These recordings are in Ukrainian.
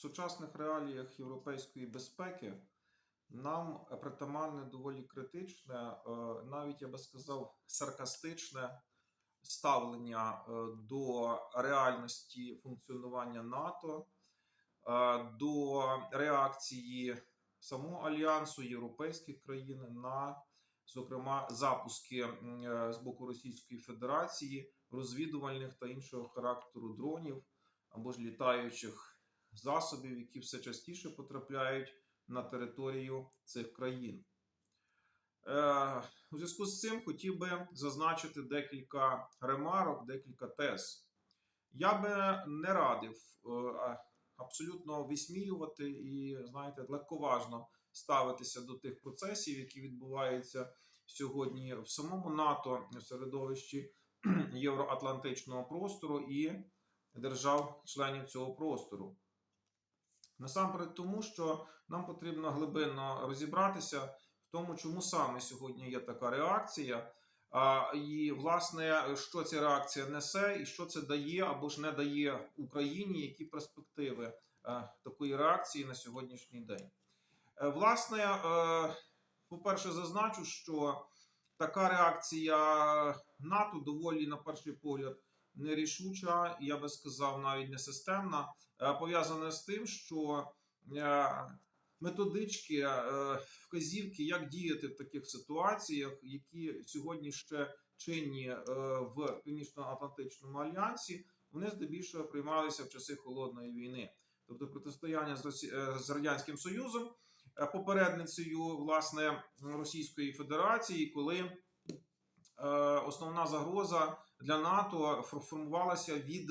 сучасних реаліях європейської безпеки нам притаманне доволі критичне, е, навіть я би сказав, саркастичне ставлення е, до реальності функціонування НАТО, е, до реакції самого альянсу європейських країн на, зокрема, запуски з боку Російської Федерації розвідувальних та іншого характеру дронів або ж літаючих засобів, які все частіше потрапляють на територію цих країн. Е, у зв'язку з цим хотів би зазначити декілька ремарок, декілька тез. Я би не радив е, абсолютно висміювати і, знаєте, легковажно ставитися до тих процесів, які відбуваються сьогодні в самому НАТО, в середовищі євроатлантичного простору і держав-членів цього простору. Насамперед, тому що нам потрібно глибинно розібратися в тому, чому саме сьогодні є така реакція, а, і, власне, що ця реакція несе, і що це дає або ж не дає Україні, які перспективи е, такої реакції на сьогоднішній день. Е, Власне, е, по-перше, зазначу, що така реакція НАТО доволі, на перший погляд, нерішуча, я би сказав, навіть не системна, е, пов'язана з тим, що е, методички, е, вказівки, як діяти в таких ситуаціях, які сьогодні ще чинні в Північно-Атлантичному альянсі, вони здебільшого приймалися в часи холодної війни, тобто протистояння з, радянським Союзом, попередницею власне Російської Федерації, коли основна загроза для НАТО фор- формувалася від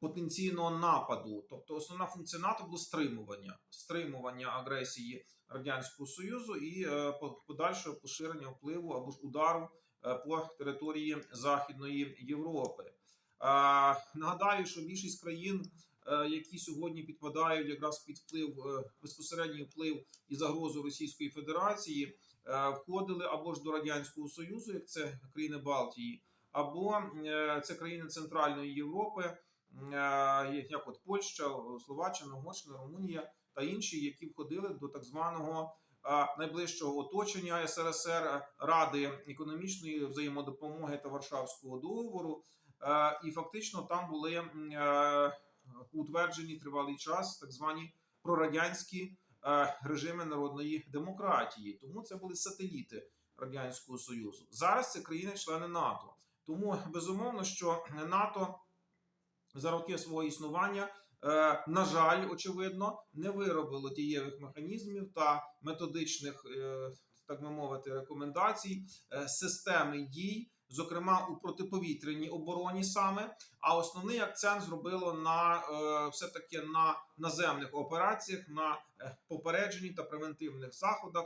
потенційного нападу. Тобто основна функція НАТО було стримування, стримування агресії Радянського Союзу і е, по- подальшого поширення впливу або ж удару е, по території Західної Європи. Е, Нагадаю, що більшість країн, е, які сьогодні підпадають якраз під вплив е, безпосередній вплив і загрозу Російської Федерації, е, входили або ж до Радянського Союзу, як це країни Балтії, або е, це країни Центральної Європи, е, як от Польща, Словаччина, Угорщина, Румунія та інші, які входили до так званого е, найближчого оточення СРСР Ради економічної взаємодопомоги та Варшавського договору. Е, І фактично там були е, утверджені тривалий час так звані прорадянські е, режими народної демократії. Тому це були сателіти Радянського Союзу. Зараз це країни-члени НАТО. Тому безумовно, що НАТО за роки свого існування, е, на жаль, очевидно, не виробило дієвих механізмів та методичних, е, так би мовити, рекомендацій, системи дій, зокрема у протиповітряній обороні саме. А основний акцент зробило на е, все таки на наземних операціях, на е, попередженні та превентивних заходах.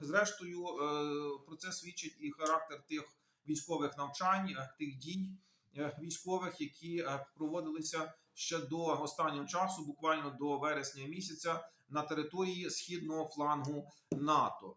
Зрештою, е, про це свідчить і характер тих військових навчань, тих дій військових, які проводилися ще до останнього часу, буквально до вересня місяця, на території східного флангу НАТО.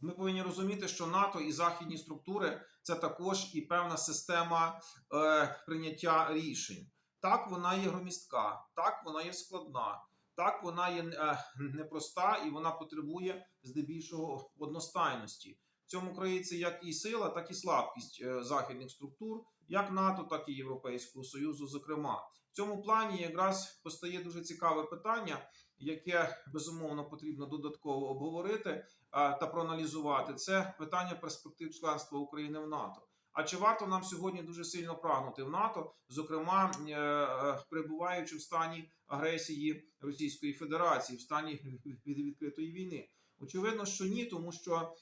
Ми повинні розуміти, що НАТО і західні структури це також і певна система е, прийняття рішень. Так, вона є громістка, так вона є складна, так вона є е, непроста і вона потребує здебільшого одностайності. В цьому криється як і сила, так і слабкість е, західних структур, як НАТО, так і Європейського Союзу. Зокрема, в цьому плані якраз постає дуже цікаве питання, яке безумовно потрібно додатково обговорити е, та проаналізувати. Це питання перспектив членства України в НАТО. А чи варто нам сьогодні дуже сильно прагнути в НАТО, зокрема е, е, перебуваючи в стані агресії Російської Федерації, в стані від відкритої війни? Очевидно, що ні, тому що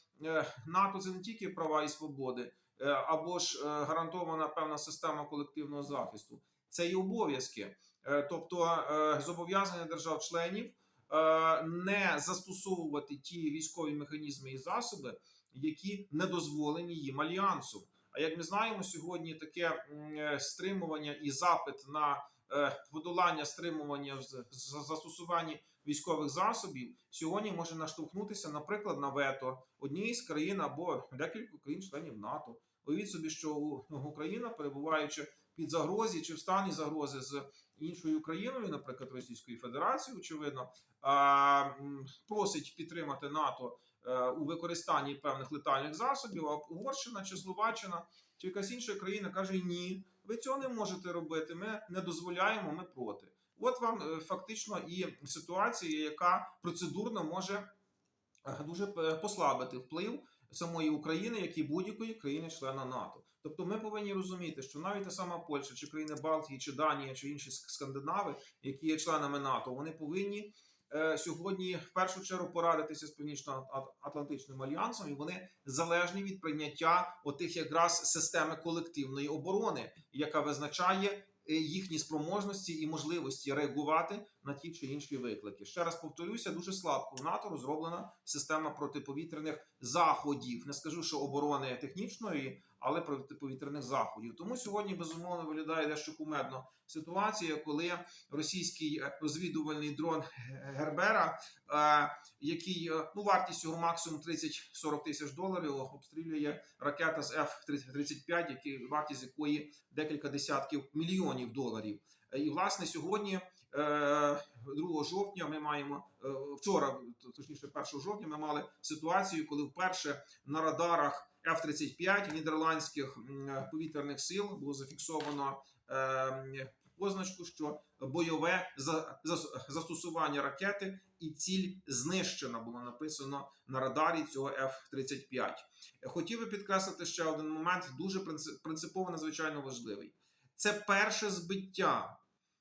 НАТО це не тільки права і свободи, або ж гарантована певна система колективного захисту, це і обов'язки, Е, тобто е, зобов'язання держав-членів е, не застосовувати ті військові механізми і засоби, які не дозволені їм альянсом. А як ми знаємо, сьогодні таке стримування і запит на подолання стримування в застосуванні військових засобів сьогодні може наштовхнутися, наприклад, на вето однієї з країн або декількох країн-членів НАТО. Уявіть собі, що у- Україна, перебуваючи під загрозі чи в стані загрози з іншою країною, наприклад, Російською Федерацією, очевидно, просить підтримати НАТО е, у використанні певних летальних засобів, а Угорщина чи Словаччина чи якась інша країна каже: ні, ви цього не можете робити. Ми не дозволяємо, ми проти. От вам е, фактично і ситуація, яка процедурно може е, дуже послабити вплив самої України, як і будь-якої країни-члена НАТО. Тобто ми повинні розуміти, що навіть та сама Польща, чи країни Балтії, чи Данія, чи інші скандинави, які є членами НАТО, вони повинні е, сьогодні в першу чергу порадитися з Північно-Атлантичним альянсом, і вони залежні від прийняття отих якраз системи колективної оборони, яка визначає е, їхні спроможності і можливості реагувати на ті чи інші виклики. Ще раз повторюся, дуже слабко в НАТО розроблена система протиповітряних заходів. Не скажу, що оборони технічної, але протиповітряних заходів. Тому сьогодні безумовно виглядає дещо кумедно ситуація, коли російський е, розвідувальний дрон Гербера, е, який е, ну вартість його максимум 30-40 тисяч доларів, обстрілює ракета з F-35, які вартість якої декілька десятків мільйонів доларів. І власне сьогодні. Е, 2 жовтня ми маємо е, вчора, точніше, 1 жовтня, ми мали ситуацію, коли вперше на радарах F-35 нідерландських повітряних сил було зафіксовано е, позначку, що бойове за, за- застосування ракети і ціль знищена було написано на радарі цього F-35. Хотів би підкреслити ще один момент, дуже принцип- принципово надзвичайно важливий. Це перше збиття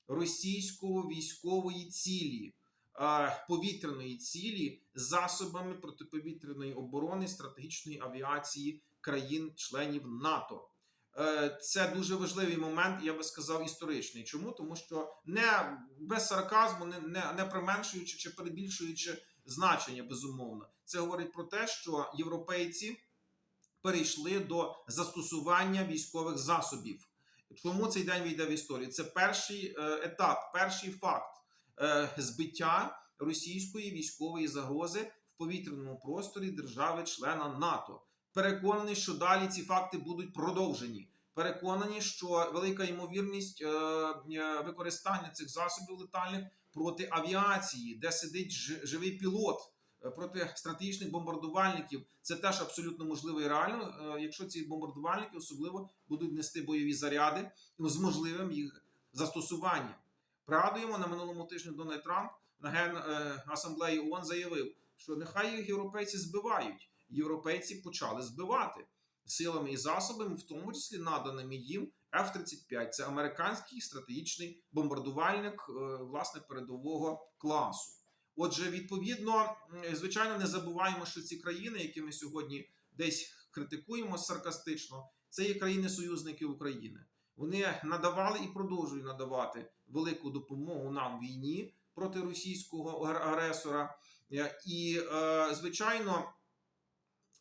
російського військової цілі, повітряної цілі засобами протиповітряної оборони стратегічної авіації країн-членів НАТО. Е, Це дуже важливий момент, я би сказав, історичний. Чому? Тому що не без сарказму, не, не, не применшуючи чи перебільшуючи значення, безумовно, це говорить про те, що європейці перейшли до застосування військових засобів. Чому цей день війде в історію? Це перший е, етап, перший факт е, збиття російської військової загрози в повітряному просторі держави-члена НАТО. Переконаний, що далі ці факти будуть продовжені. Переконані, що велика ймовірність е, використання цих засобів летальних проти авіації, де сидить живий пілот, проти стратегічних бомбардувальників, це теж абсолютно можливо і реально, е, якщо ці бомбардувальники особливо будуть нести бойові заряди з можливим їх застосуванням. Пригадуємо, на минулому тижні Дональд Трамп на ген е, ООН заявив, що нехай їх європейці збивають. Європейці почали збивати силами і засобами, в тому числі наданими їм F-35. Це американський стратегічний бомбардувальник е, власне передового класу. Отже, відповідно, звичайно, не забуваємо, що ці країни, які ми сьогодні десь критикуємо саркастично, це є країни-союзники України. Вони надавали і продовжують надавати велику допомогу нам в війні проти російського агр- агресора. Е, І, е, звичайно,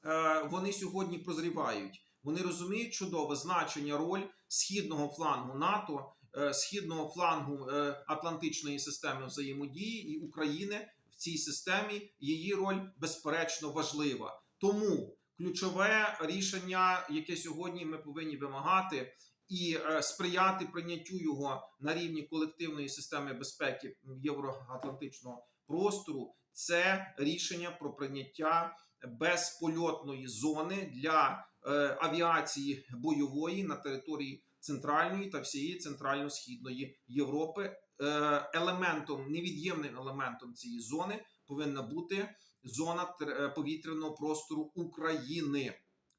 е, вони сьогодні прозрівають. Вони розуміють чудове значення роль східного флангу НАТО, східного флангу е, Атлантичної системи взаємодії і України в цій системі. Її роль безперечно важлива. Тому ключове рішення, яке сьогодні ми повинні вимагати. І е, сприяти прийняттю його на рівні колективної системи безпеки євроатлантичного простору, це рішення про прийняття безпольотної зони для е, авіації бойової на території центральної та всієї центрально-східної Європи. Е, елементом, невід'ємним елементом цієї зони повинна бути зона е, повітряного простору України.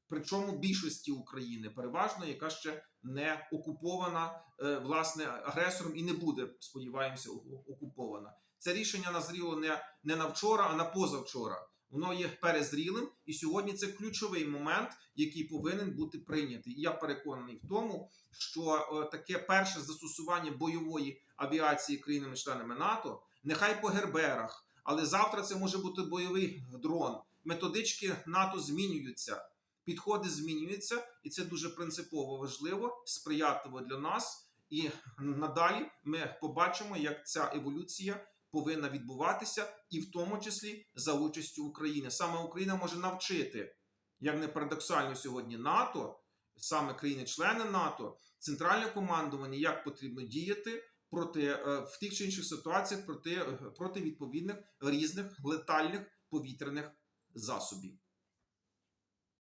Причому більшості України, переважно, яка ще не окупована е, власне агресором і не буде, сподіваємося, окупована. Це рішення назріло не, не на вчора, а на позавчора. Воно є перезрілим, і сьогодні це ключовий момент, який повинен бути прийнятий. І я переконаний в тому, що е, таке перше застосування бойової авіації країнами-членами НАТО, нехай по герберах, але завтра це може бути бойовий дрон. Методички НАТО змінюються, підходи змінюються, і це дуже принципово важливо, сприятливо для нас. І надалі ми побачимо, як ця еволюція повинна відбуватися, і в тому числі за участю України. Саме Україна може навчити, як не парадоксально сьогодні НАТО, саме країни-члени НАТО, центральне командування, як потрібно діяти проти е, в тих чи інших ситуаціях проти, е, проти відповідних різних летальних повітряних засобів.